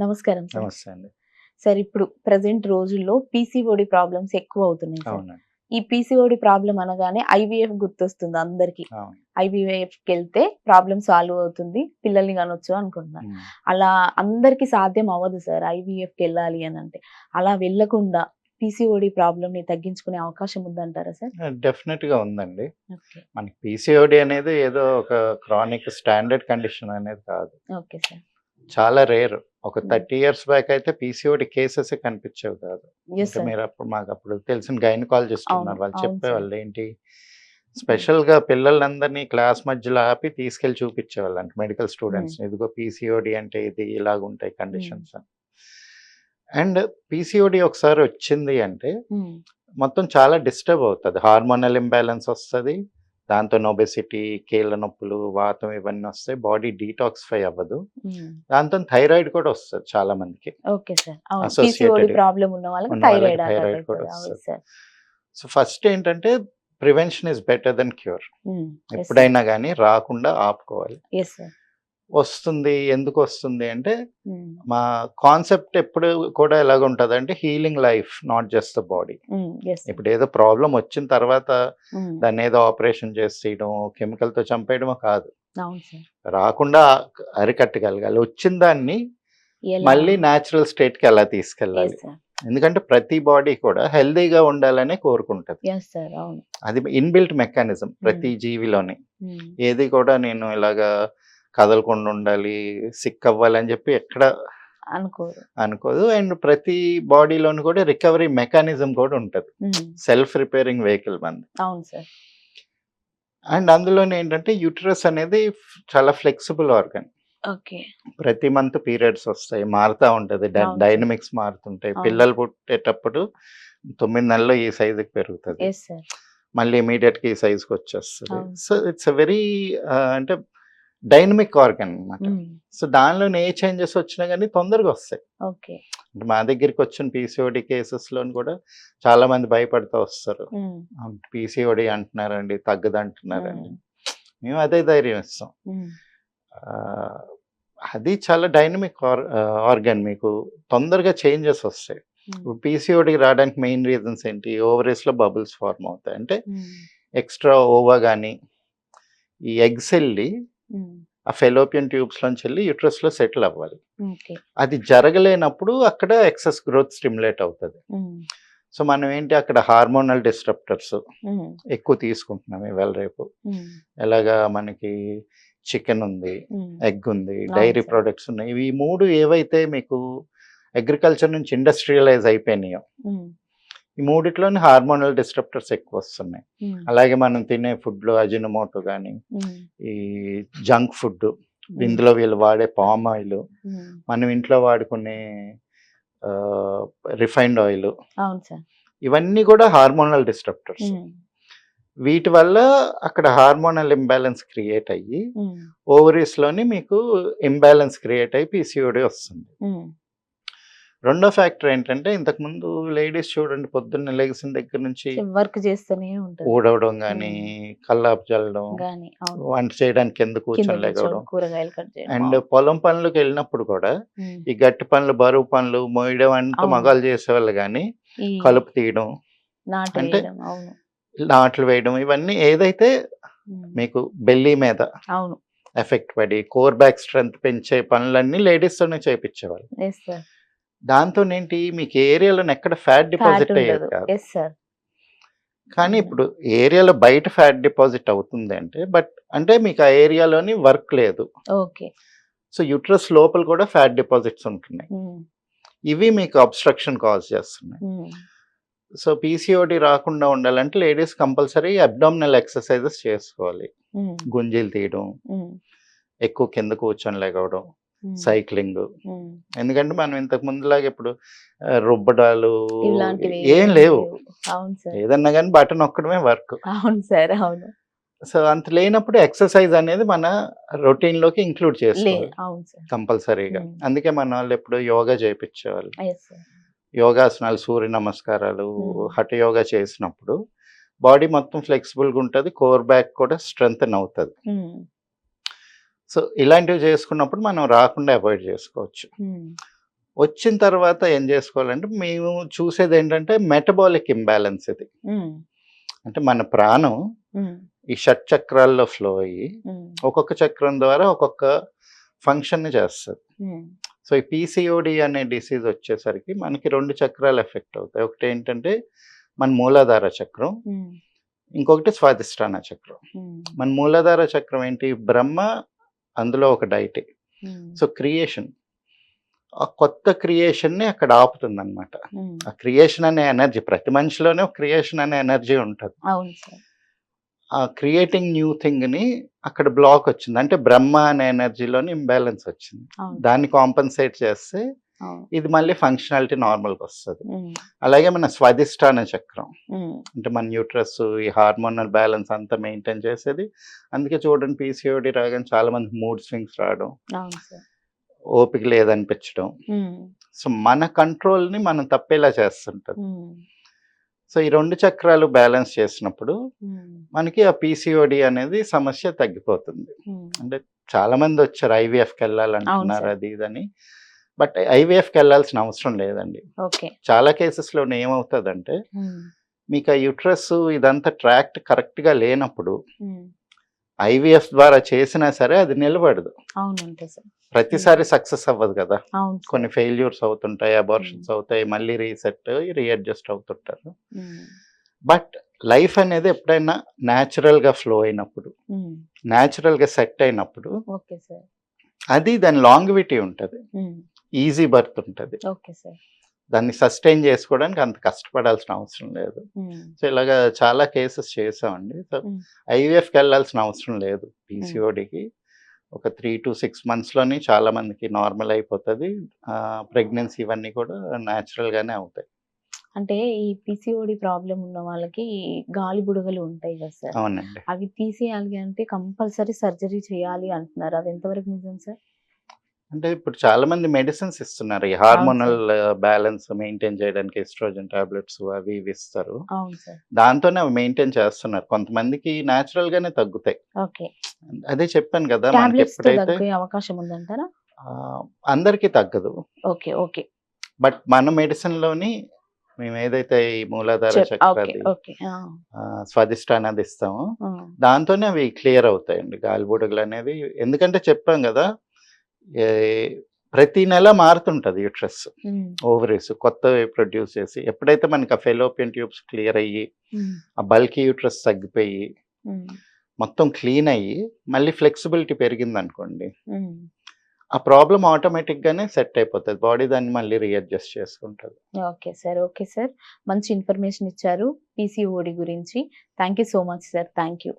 నమస్కారం సార్. నమస్తే అండి. సార్ ఇప్పుడు ప్రజెంట్ రోజుల్లో పీసీఓడి ప్రాబ్లమ్స్ ఎక్కువ అవుతున్నాయి సార్ ఈ పీసీఓడి ప్రాబ్లం అనగానే ఐవీఎఫ్ గుర్తొస్తుంది అందరికి. ఐవీఎఫ్కి వెళ్తే ప్రాబ్లం సాల్వ్ అవుతుంది పిల్లల్ని కనొచ్చు అనుకుంటున్నారు ఉమ్. అలా అందరికి సాధ్యం అవ్వదు సార్ ఐవీఎఫ్కి వెళ్ళాలి అని అంటే. అలా వెళ్ళకుండా పీసీఓడి ప్రాబ్లమ్ని తగ్గించుకునే అవకాశం ఉందంటారా సార్? డెఫినెట్గా ఉందండి. మనకి పీసీఓడి అనేది ఏదో ఒక క్రానిక్ స్టాండర్డ్ కండిషన్ అనేది కాదు. Okay sir. చాలా రేర్. ఒక. థర్టీ ఇయర్స్ బ్యాక్ అయితే పీసీఓడి కేసెస్ కనిపించేవి కాదు. మీరు అప్పుడు మాకు అప్పుడు తెలిసిన గైనకాలజిస్ట్ ఉన్నారు. వాళ్ళు చెప్పేవాళ్ళు ఏంటి? స్పెషల్గా పిల్లలందరినీ క్లాస్ మధ్యలో ఆపి తీసుకెళ్ళి చూపించేవాళ్ళు అంటే మెడికల్ స్టూడెంట్స్ ఇదిగో పీసీఓడి అంటే ఇది ఇలాగ ఉంటాయి కండిషన్స్ అని. అండ్ పీసీఓడి ఒకసారి వచ్చింది అంటే మొత్తం చాలా డిస్టర్బ్ అవుతుంది. హార్మోనల్ ఇంబ్యాలెన్స్ వస్తుంది. దాంతో నొబెసిటీ కీళ్ళ నొప్పులు వాతం ఇవన్నీ వస్తాయి. బాడీ డీటాక్సిఫై అవ్వదు. దాంతో థైరాయిడ్ కూడా వస్తుంది చాలా మందికి. థైరాయిడ్ కూడా వస్తది. సో ఫస్ట్ ఏంటంటే prevention is better than cure. ఎప్పుడైనా కానీ రాకుండా ఆపుకోవాలి. వస్తుంది ఎందుకు వస్తుంది అంటే మా కాన్సెప్ట్ ఎప్పుడు కూడా ఎలాగ ఉంటుంది అంటే healing life not just the body. ఇప్పుడు ఏదో ప్రాబ్లం వచ్చిన తర్వాత దాన్ని ఏదో ఆపరేషన్ చేసేయడం కెమికల్తో చంపేయడమో కాదు. రాకుండా అరికట్టగలగాలి. వచ్చిన దాన్ని? మళ్ళీ న్యాచురల్ స్టేట్కి ఎలా తీసుకెళ్ళాలి. ఎందుకంటే ప్రతి బాడీ కూడా హెల్దీగా ఉండాలనే కోరుకుంటది. అది ఇన్బిల్ట్ మెకానిజం ప్రతి జీవిలోని. ఏది కూడా నేను ఇలాగా కదలకుండా ఉండాలి సిక్ అవ్వాలని చెప్పి ఎక్కడ అనుకోరు. అనుకోదు. అండ్ ప్రతి బాడీలోని కూడా రికవరీ మెకానిజం కూడా ఉంటుంది. సెల్ఫ్ రిపేరింగ్ వెహికల్ మంది అవును సార్. అండ్ అందులోనే ఏంటంటే యూటరస్ అనేది చాలా ఫ్లెక్సిబుల్ ఆర్గన్. ప్రతి మంత్ పీరియడ్స్ వస్తాయి మారుతూ ఉంటుంది. డైనమిక్స్ మారుతుంటాయి. పిల్లలు పుట్టేటప్పుడు తొమ్మిది నెలల్లో ఈ సైజుకి పెరుగుతుంది. మళ్ళీ ఇమీడియట్గా ఈ సైజుకి వచ్చేస్తుంది. సో ఇట్స్ వెరీ అంటే డైనమిక్ ఆర్గన్ అన్నమాట. ఉమ్, సో దానిలో ఏ చేంజెస్ వచ్చినా కానీ తొందరగా వస్తాయి. ఓకే. అంటే మా దగ్గరికి వచ్చిన పీసీఓడి కేసెస్లో కూడా చాలా మంది భయపడుతూ వస్తారు. పీసీఓడి అంటున్నారండి తగ్గదు అంటున్నారండి. మేము. అదే ధైర్యం ఇస్తాం. అది చాలా డైనమిక్ ఆర్గన్ మీకు తొందరగా చేంజెస్ వస్తాయి. పీసీఓడికి రావడానికి మెయిన్ రీజన్స్ ఏంటి? ఓవరీస్లో బబుల్స్ ఫార్మ్ అవుతాయి. అంటే ఎక్స్ట్రా ఓవా కానీ ఈ ఎగ్స్ వెళ్ళి ఆ ఫెలోపియన్ ట్యూబ్స్ లోంచి వెళ్ళి యూట్రస్లో సెటిల్ అవ్వాలి. అది జరగలేనప్పుడు అక్కడ ఎక్సెస్ గ్రోత్ స్టిమ్యులేట్ అవుతుంది. సో మనం ఏంటి అక్కడ హార్మోనల్ డిస్ట్రప్టర్స్ ఎక్కువ తీసుకుంటున్నాం ఇవాళ రేపు. ఎలాగా మనకి చికెన్ ఉంది ఎగ్ ఉంది డైరీ. ప్రొడక్ట్స్ ఉన్నాయి. ఇవి ఈ మూడు ఏవైతే మీకు అగ్రికల్చర్ నుంచి ఇండస్ట్రియలైజ్ అయిపోయినాయో ఈ మూడిట్లోని హార్మోనల్ డిస్ట్రప్టర్స్ ఎక్కువ వస్తున్నాయి ఉమ్, అలాగే మనం తినే ఫుడ్లో అజినమోటో కానీ ఉమ్, ఈ జంక్ ఫుడ్ ఇందులో వీళ్ళు వాడే పామ్ ఆయిల్ మనం ఇంట్లో వాడుకునే రిఫైన్డ్ ఆయిల్ ఇవన్నీ కూడా హార్మోనల్ డిస్ట్రప్టర్స్. వీటి వల్ల అక్కడ హార్మోనల్ ఇంబ్యాలెన్స్ క్రియేట్ అయ్యి ఉమ్, ఓవరీస్లోని మీకు ఇంబ్యాలెన్స్ క్రియేట్ అయ్యి పీసీఓడి వస్తుంది. రెండో ఫ్యాక్టర్ ఏంటంటే ఇంతకు ముందు లేడీస్ చూడండి పొద్దున్న లెగిసిన దగ్గర నుంచి వర్క్ చేస్తూనే ఉంటుంది ఊడవడం కానీ కల్లాపు చల్లడం వంట చేయడానికి కింద కూర్చొని చేయడం. అండ్. పొలం పనులకు వెళ్ళినప్పుడు కూడా ఈ గట్టి పనులు బరువు పనులు మోయడం అవును. మగాలు చేసేవాళ్ళు కానీ కలుపు తీయడం. అంటే- నాట్లు వేయడం ఇవన్నీ ఏదైతే మీకు బెల్లీ మీద అవును. ఎఫెక్ట్ పడి కోర్ బ్యాక్ స్ట్రెంత్ పెంచే పనులన్నీ ladies తోనే సార్ దాంతో ఏంటి మీకు ఏరియాలో ఎక్కడ ఫ్యాట్ డిపాజిట్ అయ్యేది కాదు. కానీ అవును. ఇప్పుడు ఏరియాలో బయట ఫ్యాట్ డిపాజిట్ అవుతుంది అంటే బట్ అంటే మీకు ఆ ఏరియాలోని వర్క్ లేదు. ఓకే. సో యుట్రస్ లోపల కూడా ఫ్యాట్ డిపాజిట్స్ ఉంటున్నాయి. ఉమ్, ఇవి మీకు అబ్స్ట్రక్షన్ కాజ్ చేస్తున్నాయి. ఉమ్, సో పీసీఓడి రాకుండా ఉండాలంటే లేడీస్ కంపల్సరీ అబ్డామినల్ ఎక్సర్సైజెస్ చేసుకోవాలి. గుంజీలు తీయడం ఎక్కువ కింద కూర్చొని ఉమ్, సైక్లింగ్. ఎందుకంటే మనం ఇంతకు ముందులాగా ఇప్పుడు రుబ్బడాలు ఏం లేవు. ఏదన్నా కానీ బటన్ నొక్కడమే వర్క్. అవును సార్ అవును. సో అంత లేనప్పుడు ఎక్సర్సైజ్ అనేది మన రొటీన్లోకి ఇంక్లూడ్ చేసుకోవాలి. కంపల్సరీగా. అందుకే మన వాళ్ళు ఎప్పుడు యోగా చేయించేవాళ్ళు యోగాసనాలు సూర్య నమస్కారాలు. హఠ యోగా చేసినప్పుడు బాడీ మొత్తం ఫ్లెక్సిబుల్గా ఉంటుంది కోర్ బ్యాక్ కూడా స్ట్రెంగ్ అవుతుంది. సో ఇలాంటివి చేసుకున్నప్పుడు మనం రాకుండా అవాయిడ్ చేసుకోవచ్చు. వచ్చిన తర్వాత ఏం చేసుకోవాలంటే మేము చూసేది ఏంటంటే మెటబాలిక్ ఇంబ్యాలెన్స్ ఇది. అంటే మన ప్రాణం ఈ షట్ చక్రాల్లో ఫ్లో అయ్యి ఒక్కొక్క చక్రం ద్వారా ఒక్కొక్క ఫంక్షన్ చేస్తుంది. సో ఈ పీసీఓడి అనే డిసీజ్ వచ్చేసరికి మనకి రెండు చక్రాలు ఎఫెక్ట్ అవుతాయి. ఒకటి ఏంటంటే మన మూలాధార చక్రం ఇంకొకటి స్వాదిష్టాన చక్రం. మన మూలాధార చక్రం ఏంటి? బ్రహ్మ అందులో ఒక డైటీ. So creation. ఆ కొత్త క్రియేషన్ని అక్కడ ఆపుతుంది అనమాట ఆ క్రియేషన్ అనే ఎనర్జీ ప్రతి మనిషిలోనే క్రియేషన్ అనే ఎనర్జీ ఉంటుంది. ఆ క్రియేటింగ్ న్యూ థింగ్ని అక్కడ బ్లాక్ వచ్చింది. అంటే బ్రహ్మ అనే ఎనర్జీలోని ఇంబ్యాలెన్స్ వచ్చింది. దాన్ని కాంపన్సేట్ చేస్తే ఇది మళ్ళీ ఫంక్షనాలిటీ నార్మల్గా వస్తుంది. అలాగే మన స్వాదిష్టాన చక్రం. అంటే మన న్యూట్రస్ ఈ హార్మోనల్ బ్యాలెన్స్ అంతా మెయింటైన్ చేసేది. అందుకే చూడండి పీసీఓడి రాగానే చాలా మంది మూడ్ స్వింగ్స్ రావడం ఓపిక లేదనిపించడం. సో మన కంట్రోల్ని మనం తప్పేలా చేస్తుంటది. సో ఈ రెండు చక్రాలు బ్యాలెన్స్ చేసినప్పుడు మనకి ఆ పీసీఓడి అనేది సమస్య తగ్గిపోతుంది. అంటే చాలా మంది వచ్చారు ఐవీఎఫ్కి వెళ్ళాలంటున్నారు. అది ఇదని బట్ ఐవీఎఫ్కి వెళ్ళాల్సిన అవసరం లేదండి. ఓకే. చాలా కేసెస్లో ఏమవుతుందంటే మీకు ఆ యుట్రస్ ఇదంతా ట్రాక్ట్ కరెక్ట్గా లేనప్పుడు ఐవీఎఫ్ ద్వారా చేసినా సరే అది నిలబడదు. ప్రతిసారి సక్సెస్ అవ్వదు కదా. కొన్ని ఫెయిల్యూర్స్ అవుతుంటాయి అబార్షన్స్ అవుతాయి మళ్ళీ రీసెట్ రీఅడ్జస్ట్ అవుతుంటారు. బట్ లైఫ్ అనేది ఎప్పుడైనా గా ఫ్లో అయినప్పుడు గా సెట్ అయినప్పుడు అది దాని లాంగివిటీ ఉంటుంది. ఉమ్, ఈజీ బర్త్ ఉంటుంది. దాన్ని సస్టైన్ చేసుకోవడానికి అంత కష్టపడాల్సిన అవసరం లేదు. ఉమ్, సో ఇలాగా చాలా కేసెస్ చేసామండి. So Mm. ఐవీఎఫ్కి వెళ్ళాల్సిన అవసరం లేదు పీసీఓడికి. ఒక త్రీ టు సిక్స్ మంత్స్లోని చాలా మందికి నార్మల్ అయిపోతుంది. ప్రెగ్నెన్సీ ఇవన్నీ కూడా natural గానే అవుతాయి. అంటే ఈ పిసిఓడి ప్రాబ్లం ఉన్న వాళ్ళకి గాలి బుడగలు ఉంటాయి కదా సార్. అవునండి. అవి తీసేయాలి అంటే కంపల్సరీ సర్జరీ చేయాలి అంటున్నారు. అది ఎంతవరకు నిజం సార్? అంటే ఇప్పుడు చాలా మంది మెడిసిన్స్ ఇస్తున్నారు. ఈ హార్మోనల్ బ్యాలెన్స్ మెయింటైన్ చేయడానికి ఎస్ట్రోజన్ టాబ్లెట్స్ అవి ఇవి ఇస్తారు. అవును సార్. దాంతోనే అవి మెయింటైన్ చేస్తున్నారు. కొంతమందికి natural గానే తగ్గుతాయి. ఓకే. అదే చెప్పాను కదా మనకి ఎప్పుడైతే అవకాశం ఉందంటారా? అందరికీ తగ్గదు. Okay okay. బట్ మన మెడిసిన్లోని మేము ఏదైతే ఈ మూలాధార చక్రాది స్వాదిష్టానాది ఇస్తామో దాంతోనే అవి క్లియర్ అవుతాయండి. గాలిబుడగలు అనేది ఎందుకంటే చెప్పాం కదా ప్రతి నెల మారుతుంటది యూట్రస్ ఓవరీస్ కొత్తవి ప్రొడ్యూస్ చేసి ఎప్పుడైతే మనకి ఆ ఫెలోపియన్ ట్యూబ్స్ క్లియర్ అయ్యి ఆ బల్కీ యూట్రస్ తగ్గిపోయి మొత్తం క్లీన్ అయ్యి మళ్ళీ ఫ్లెక్సిబిలిటీ పెరిగింది అనుకోండి. ఆ ప్రాబ్లం ఆటోమేటిక్ గానే సెట్ అయిపోతుంది. బాడీ దాన్ని మళ్ళీ రీఅడ్జస్ట్ చేసుకుంటుంది. Okay sir. Okay sir. మంచి ఇన్ఫర్మేషన్ ఇచ్చారు. పీసీఓడి గురించి. Thank you so much sir. Thank you